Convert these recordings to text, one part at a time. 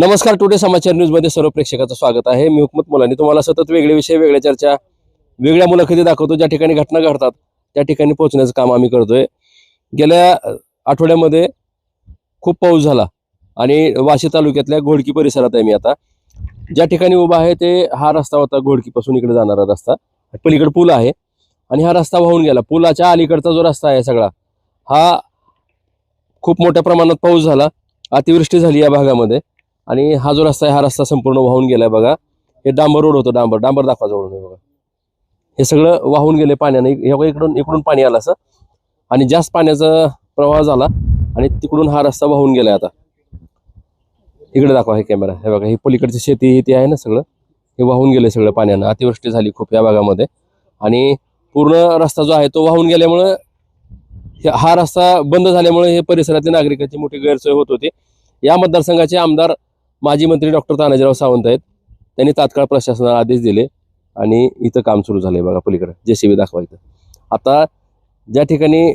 नमस्कार टुडे समाचार न्यूजमध्ये सर्व प्रेक्षकाचं स्वागत आहे. मी हुकमत मुलांनी. तुम्हाला सतत वेगळे विषय वेगळ्या चर्चा वेगळ्या मुलाखती दाखवतो. ज्या ठिकाणी घटना घडतात त्या ठिकाणी पोहोचण्याचं काम आम्ही करतोय. गेल्या आठवड्यामध्ये खूप पाऊस झाला आणि वाशी तालुक्यातल्या घोडकी परिसरात आहे मी आता. ज्या ठिकाणी उभा आहे ते हा रस्ता होता घोडकीपासून इकडे जाणारा रस्ता. पलीकडे पूल आहे आणि हा रस्ता वाहून गेला. पुलाच्या अलीकडचा जो रस्ता आहे सगळा हा खूप मोठ्या प्रमाणात पाऊस झाला. अतिवृष्टी झाली या भागामध्ये. आणि हा जो रस्ता आहे हा रस्ता संपूर्ण वाहून गेलाय बघा. हे डांबर रोड होतं डांबर डांबर दाखवा जवळून बघा. हे सगळं वाहून गेले पाण्याने. इकडून इकडून पाणी आलं असं. आणि जास्त पाण्याचा प्रवाह झाला आणि तिकडून हा रस्ता वाहून गेलाय आता. इकडे दाखवा हे कॅमेरा. हे बघा ही पलीकडची शेती ही ती आहे ना सगळं. हे वाहून गेले सगळं पाण्यानं. अतिवृष्टी झाली खूप या भागामध्ये. आणि पूर्ण रस्ता जो आहे तो वाहून गेल्यामुळं हा रस्ता बंद झाल्यामुळे हे परिसरातील नागरिकांची मोठी गैरसोय होत होती. या मतदारसंघाचे आमदार माजी मंत्री डॉक्टर तानाजीराव सावंत आहेत. त्यांनी तात्काळ प्रशासनाला आदेश दिले आणि इथं काम सुरू झालंय बघा पलीकडे. जेसीबी दाखवा इथं. आता ज्या ठिकाणी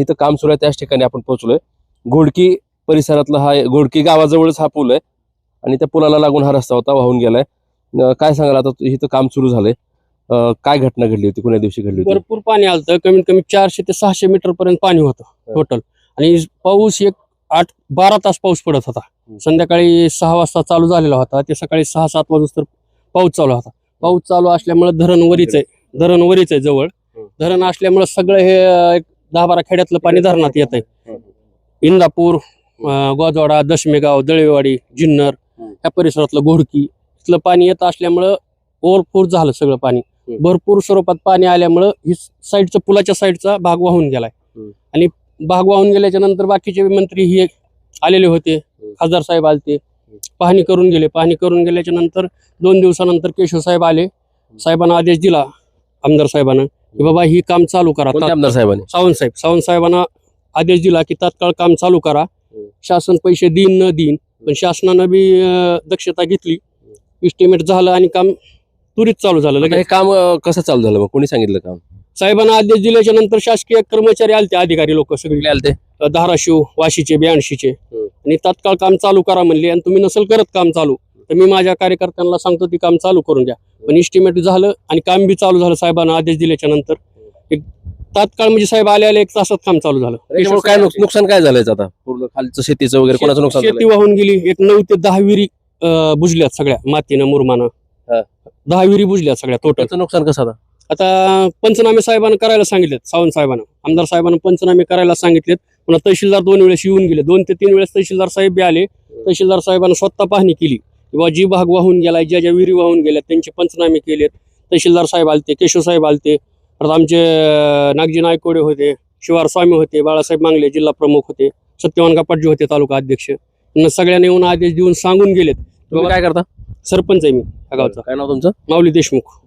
इथं काम सुरू आहे त्याच ठिकाणी आपण पोहोचलोय. घोडकी परिसरातला हा घोडकी गावाजवळच हा पूल आहे आणि त्या पुलाला लागून हा रस्ता होता वाहून गेलाय. काय सांगाल आता इथं काम सुरू झालंय? काय घटना घडली होती? कोण्या दिवशी घडली होती? भरपूर पाणी आलं कमीत कमी चारशे ते सहाशे मीटर पर्यंत पाणी होतं टोटल आणि पाऊस एक आठ बारा तास पाऊस पडत होता. संध्याकाळी सहा वाजता चालू झालेला होता. ते सकाळी सहा सात वाजता पाऊस चालू होता. पाऊस चालू असल्यामुळे धरण वरीच आहे. धरण वरीच आहे जवळ. धरण असल्यामुळे सगळं हे एक दहा बारा खेड्यातलं पाणी धरणात येत आहे इंदापूर गोजवाडा दशमेगाव दळेवाडी जुन्नर हम्म. या परिसरातलं घोडकी इथलं पाणी येत असल्यामुळं ओव्हरफ्लोर झालं सगळं पाणी. भरपूर स्वरूपात पाणी आल्यामुळं ही साईडचा पुलाच्या साईडचा भाग वाहून गेलाय. आणि भाग वाहून गेल्याच्यानंतर बाकीचे मंत्री हे आलेले होते. खासदार साहेब आलते. पाहणी करून गेले. पाहणी करून गेल्याच्यानंतर दोन दिवसानंतर केशव साहेब आले. साहेबांना आदेश दिला आमदार साहेबांना की बाबा ही काम चालू करा. आमदार साहेबांनी? सावंत साहेब. सावंत साहेबांना आदेश दिला की तात्काळ काम चालू करा. शासन पैसे देईन न देईन. पण शासनानं बी दक्षता घेतली. इस्टिमेट झालं आणि काम त्वरित चालू झालं. हे काम कसं चालू झालं? मग कोणी सांगितलं काम? साहेबांना आदेश दिल्याच्या नंतर शासकीय कर्मचारी आलते अधिकारी लोक सगळे. आलते धाराशिव वाशीचे ब्याऐंशीचे. आणि तात्काळ काम चालू करा म्हणले आणि तुम्ही नसेल करत काम चालू तर मी माझ्या कार्यकर्त्यांना सांगतो ती काम चालू करून द्या. पण इस्टिमेट झालं आणि काम बी चालू झालं साहेबांना आदेश दिल्याच्या नंतर. एक तात्काळ म्हणजे साहेब आले आले एक तासात काम चालू झालं. काय नुक- नुकसान? काय झालंय आता? पूर्ण खालचं शेतीचं वगैरे कोणाचं नुकसान शेती? वाहून गेली एक नऊ ते दहा विहिरी अं, बुजल्यात सगळ्या मातीनं मुरमानं. दहा विहिरी बुजल्यात सगळ्या टोटल त्याचं नुकसान कसं आता? आता पंचनामे साहेबांना करायला सांगितलेत सावंत साहेबांना. आमदार साहेबांना पंचनामे करायला सांगितलेत. पुन्हा तहसीलदार दोन वेळेस येऊन गेले. दोन ते तीन वेळेस तहसीलदार साहेब बी आले. तहसीलदार साहेबांना स्वतः पाहणी केली. किंवा जी भाग वाहून गेलाय ज्या ज्या विहिरी वाहून गेल्या त्यांचे पंचनामे केलेत. तहसीलदार साहेब आलते केशव साहेब आलते. परत आमचे नागजी नायकोडे होते शिवार स्वामी होते बाळासाहेब मांगले जिल्हा प्रमुख होते सत्यवान कापाटजी होते तालुका अध्यक्ष. सगळ्यांना येऊन आदेश देऊन सांगून गेलेत. तुम्ही काय करता? सरपंच आहे मी या गावचा. काय नाव तुमचं? माऊली देशमुख.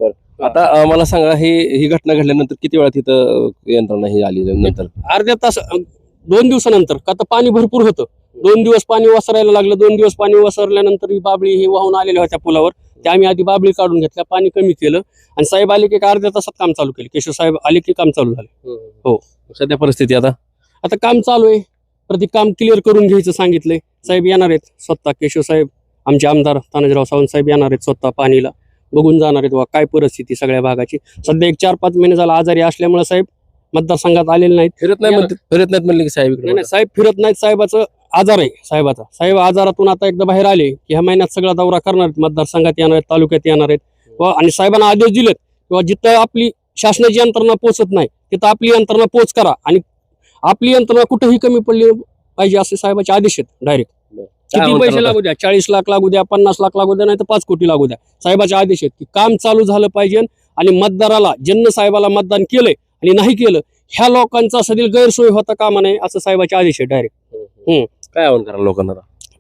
आता अं, मला सांगा ही ही घटना घडल्यानंतर किती वेळा तिथं यंत्रणा ही आली नंतर? अर्ध्या तास दोन दिवसानंतर का तर पाणी भरपूर होतं. दोन दिवस पाणी वसरायला लागलं दोन दिवस पाणी वसरल्यानंतर ही बाबळी हे वाहून आलेल्या होत्या पुलावर. ते आम्ही आधी बाबळी काढून घेतल्या पाणी कमी केलं. आणि साहेब आले की एक अर्ध्या तासात काम चालू केलं. केशव साहेब आले की काम चालू झालं. हो. सध्या परिस्थिती आता? आता काम चालू आहे. प्रति काम क्लिअर करून घ्यायचं सांगितलंय. साहेब येणार आहेत. स्वतः केशव साहेब आमचे आमदार तानाजीराव सावंत साहेब येणार आहेत स्वतः पाणीला. बघून जाणार आहेत वा काय परिस्थिती सगळ्या भागाची. सध्या एक चार पाच महिने झाला आजारी असल्यामुळे साहेब मतदारसंघात आलेले नाहीत. फिरत नाही म्हणते फिरत नाहीत म्हणले की साहेब इकडे नाही नाही साहेब फिरत नाहीत साहेबाचं आजार आहे साहेबाचा. साहेब आजारातून आता एकदा बाहेर आले की ह्या महिन्यात सगळा दौरा करणार आहेत मतदारसंघात येणार आहेत तालुक्यात येणार आहेत. व आणि साहेबांना आदेश दिलेत किंवा जिथं आपली शासनाची यंत्रणा पोचत नाही तिथं आपली यंत्रणा पोच करा. आणि आपली यंत्रणा कुठेही कमी पडली पाहिजे असे साहेबाचे आदेश आहेत डायरेक्ट किती पैसे? लागू द्या? चाळीस लाख लागू द्या पन्नास लाख लागू द्या नाही तर पाच कोटी लागू द्या. साहेबाचे आदेश आहेत की काम चालू झालं पाहिजे आणि मतदाराला ज्यांना साहेबाला मतदान केलंय आणि नाही केलं ह्या लोकांचा सदैव गैरसोय होता कामा नये असं साहेबाचे आदेश आहे डायरेक्ट काय आव्हान करा लोकांना?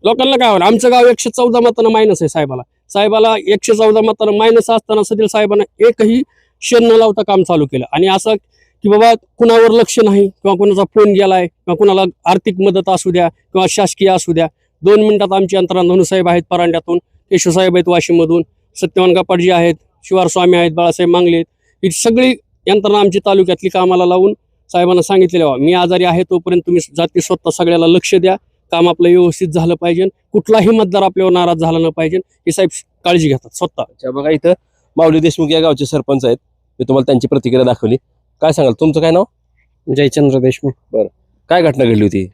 लोकांना काय होणार आमचं गाव एकशे चौदा मतानं मायनस आहे साहेबाला. साहेबाला एकशे चौदा मतानं मायनस असताना सदैव साहेबांना एकही क्षण न लावता काम चालू केलं. आणि असं की बाबा कुणावर लक्ष नाही किंवा कुणाचा फोन गेलाय किंवा कुणाला आर्थिक मदत असू द्या किंवा शासकीय असू द्या दोन मिनिटात आमची यंत्रणा धनुसाहेब आहेत परांड्यातून केशवसाहेब आहेत वाशिममधून सत्यवान कापाडजी आहेत शिवार स्वामी आहेत बाळासाहेब मांगले आहेत. ही सगळी यंत्रणा आमची तालुक्यातली कामाला लावून साहेबांना सांगितलेलं आहे, मी आजारी आहे तोपर्यंत तुम्ही जाती स्वतः सगळ्याला लक्ष द्या. काम आपलं व्यवस्थित झालं पाहिजे. कुठलाही मतदार आपल्यावर नाराज झाला न पाहिजे. हे साहेब काळजी घेतात स्वतः. बघा इथं माऊली देशमुख या गावचे सरपंच आहेत. मी तुम्हाला त्यांची प्रतिक्रिया दाखवली. काय सांगाल तुमचं काय नाव? जयचंद्र देशमुख. काय घटना घडली होती?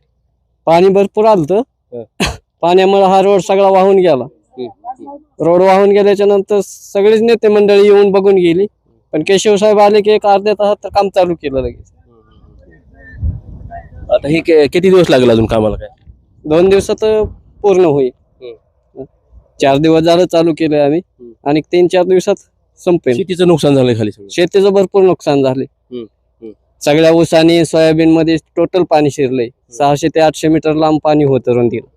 पाणी भरपूर आलतं पाण्यामुळे हा रोड सगळा वाहून गेला. रोड वाहून गेल्याच्यानंतर सगळेच नेते मंडळी येऊन बघून गेली. पण केशव साहेब आले की एक अर्ध्या तासात तर काम चालू केलं लगेच. आता हे के- किती दिवस लागेल अजून कामाला काय? दोन दिवसात पूर्ण होईल. चार दिवस झालं चालू केलंय आम्ही. आणि तीन चार दिवसात संपेल. शेतीचं नुकसान झालंय खाली सगळं. शेतीचं भरपूर नुकसान झाले सगळ्या ऊसानी सोयाबीन मध्ये टोटल पाणी शिरलंय. सहाशे ते आठशे मीटर लांब पाणी होतं रुंदीला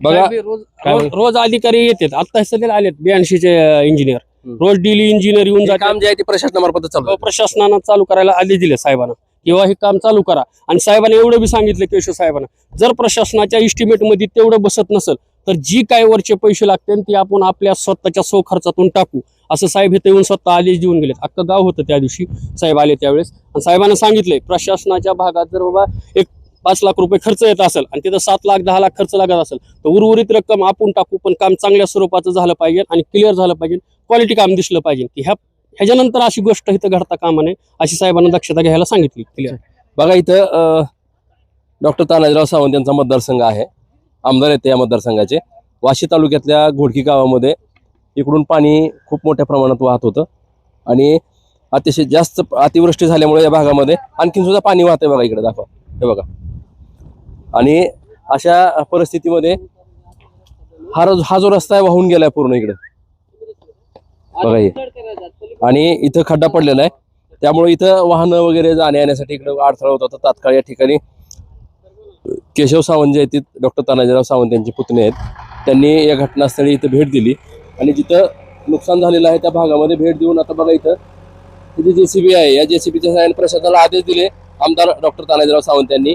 बघा रोज रोज- अधिकारी येतात. आता सध्या आलेत ब्याऐंशीचे इंजिनियर हम्म. रोज डेली इंजिनियर येऊन हे जातात. काम जे आहे ते प्रशासनामार्फत चालू आहे. प्रशासनानं चालू करायला आदेश दिले साहेबांना. किंवा हे काम चालू करा. आणि साहेबांना एवढं बी सांगितलं केशव साहेबांना जर प्रशासनाच्या इस्टिमेटमध्ये तेवढं बसत नसेल तर जी काय वरचे पैसे लागतील ते आपण आपल्या स्वतःच्या सो खर्चातून टाकू. असं साहेब इथे येऊन स्वतः आदेश देऊन गेलेत. अख्खं गाव होतं त्या दिवशी. साहेब आले त्यावेळेस. आणि साहेबांना सांगितलंय प्रशासनाच्या भागात जर बाबा एक पाच लाख रुपये खर्च येत असेल आणि तिथं सात लाख दहा लाख खर्च लागत असेल तर उर्वरित रक्कम आपण टाकू पण काम चांगल्या स्वरूपाचं झालं पाहिजे आणि क्लिअर झालं पाहिजे. क्वालिटी काम दिसलं पाहिजे. की ह्या ह्याच्यानंतर अशी गोष्ट इथं घडता कामा नये अशी साहेबांना दक्षता घ्यायला सांगितली क्लिअर बघा इथं डॉक्टर तानाजीराव सावंत यांचा मतदारसंघ आहे. आमदार येते या मतदारसंघाचे. वाशी तालुक्यातल्या घोडकी गावामध्ये इकडून पाणी खूप मोठ्या प्रमाणात वाहत होतं. आणि अतिशय जास्त अतिवृष्टी झाल्यामुळे या भागामध्ये आणखीन सुद्धा पाणी वाहतंय बघा इकडे दाखवा. हे बघा. आणि अशा परिस्थितीमध्ये हा हा जो रस्ता आहे वाहून गेलाय पूर्ण इकडे. बघा हे. आणि इथं खड्डा पडलेला आहे. त्यामुळे इथं वाहनं वगैरे जाण्या येण्यासाठी इकडे अडथळा होत होता. तात्काळ या ठिकाणी केशव सावंत जे आहेत डॉक्टर तानाजीराव सावंत यांचे पुतणे आहेत. त्यांनी या घटनास्थळी इथं भेट दिली. आणि जिथं नुकसान झालेलं आहे त्या भागामध्ये भेट देऊन आता बघा इथं तिथे जे सी बी आहे. या जे सी बीच्या सहाय्याने प्रशासनाला आदेश दिले आमदार डॉक्टर तानाजीराव सावंत यांनी.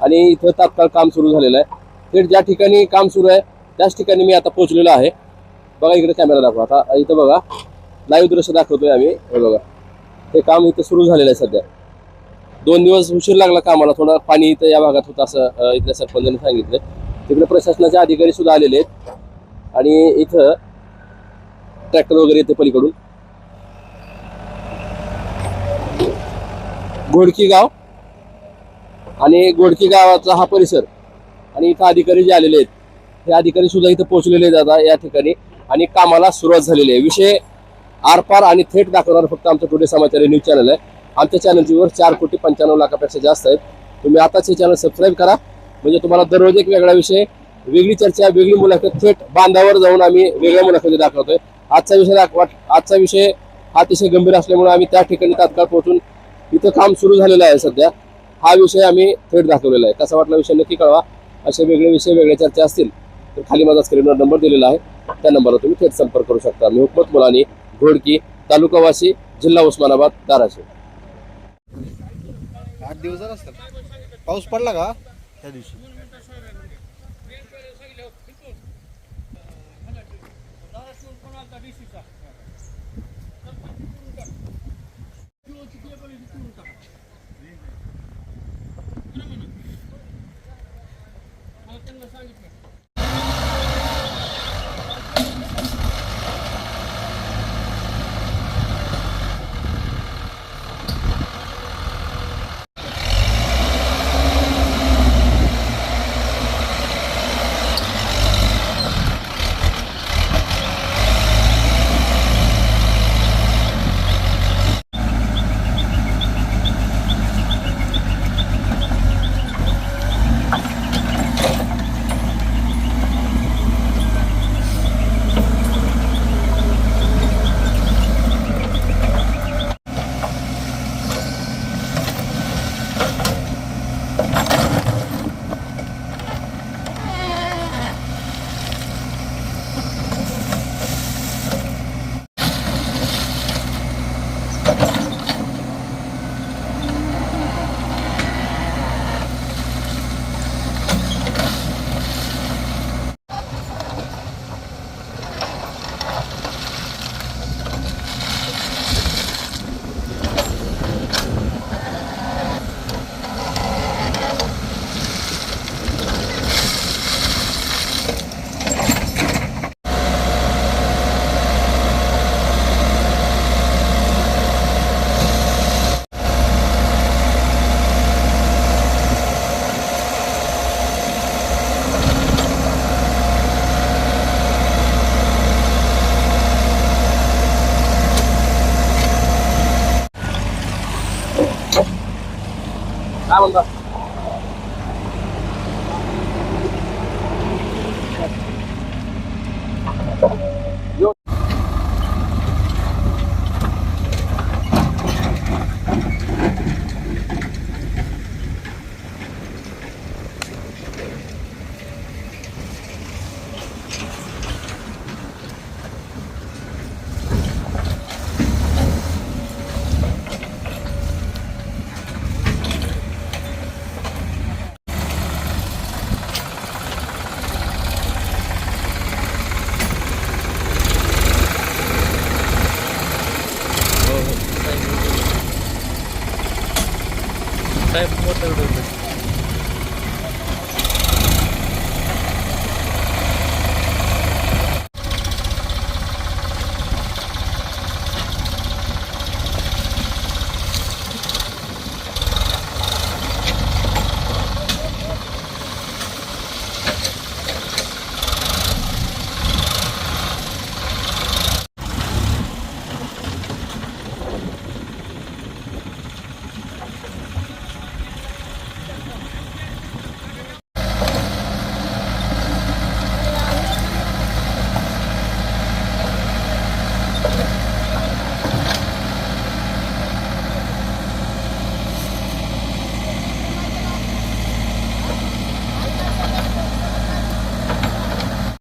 आणि इथं तात्काळ काम सुरू झालेलं आहे. थेट ज्या ठिकाणी काम सुरू आहे त्याच ठिकाणी मी आता पोहोचलेलो आहे. बघा इकडे कॅमेरा दाखवा. आता इथं बघा लाईव्ह दृश्य दाखवतोय आम्ही. हे बघा. हे काम इथं सुरू झालेलं आहे सध्या. दोन दिवस उशीर लागला कामाला. थोडं पाणी इथं या भागात होतं असं इथल्या सरपंचाने सांगितलं. तिकडे प्रशासनाचे अधिकारी सुद्धा आलेले आहेत. आणि इथं ट्रॅक्टर वगैरे येते पलीकडून. घोडकी गाव आणि घोडकी गावाचा हा परिसर. आणि इथं अधिकारी जे आलेले आहेत हे अधिकारी सुद्धा इथं पोहोचलेले आहेत आता या ठिकाणी. आणि कामाला सुरुवात झालेली आहे. विषय आरपार आणि थेट दाखवणार फक्त आमचं टुडे समाचार न्यूज चॅनल आहे. आमच्या चॅनलची वर चार कोटी पंच्याण्णव लाखापेक्षा जास्त आहेत. तुम्ही आताच हे चॅनल सबस्क्राईब करा. म्हणजे तुम्हाला दररोज एक वेगळा विषय वेगळी चर्चा वेगळी मुलाखत थेट बांधावर जाऊन आम्ही वेगळ्या मुलाखती दाखवतोय. आजचा विषय दाखवा. आजचा विषय हा अतिशय गंभीर असल्यामुळे आम्ही त्या ठिकाणी तात्काळ पोहोचून इथं काम सुरू झालेलं आहे सध्या. हा विषय आम्ही थेट दाखवलेला आहे. कसा वाटला विषय नक्की कळवा. असे वेगळे विषय वेगळ्या चर्चा असतील. तर खाली माझा स्क्रीनवर नंबर दिलेला आहे. त्या नंबरवर तुम्ही थेट संपर्क करू शकता. मी हुकमत मुलानी घोडकी तालुकावासी जिल्हा उस्मानाबाद धाराशिव. आठ दिवस असतात पाऊस पडला का? त्या दिवशी. सांगितलं.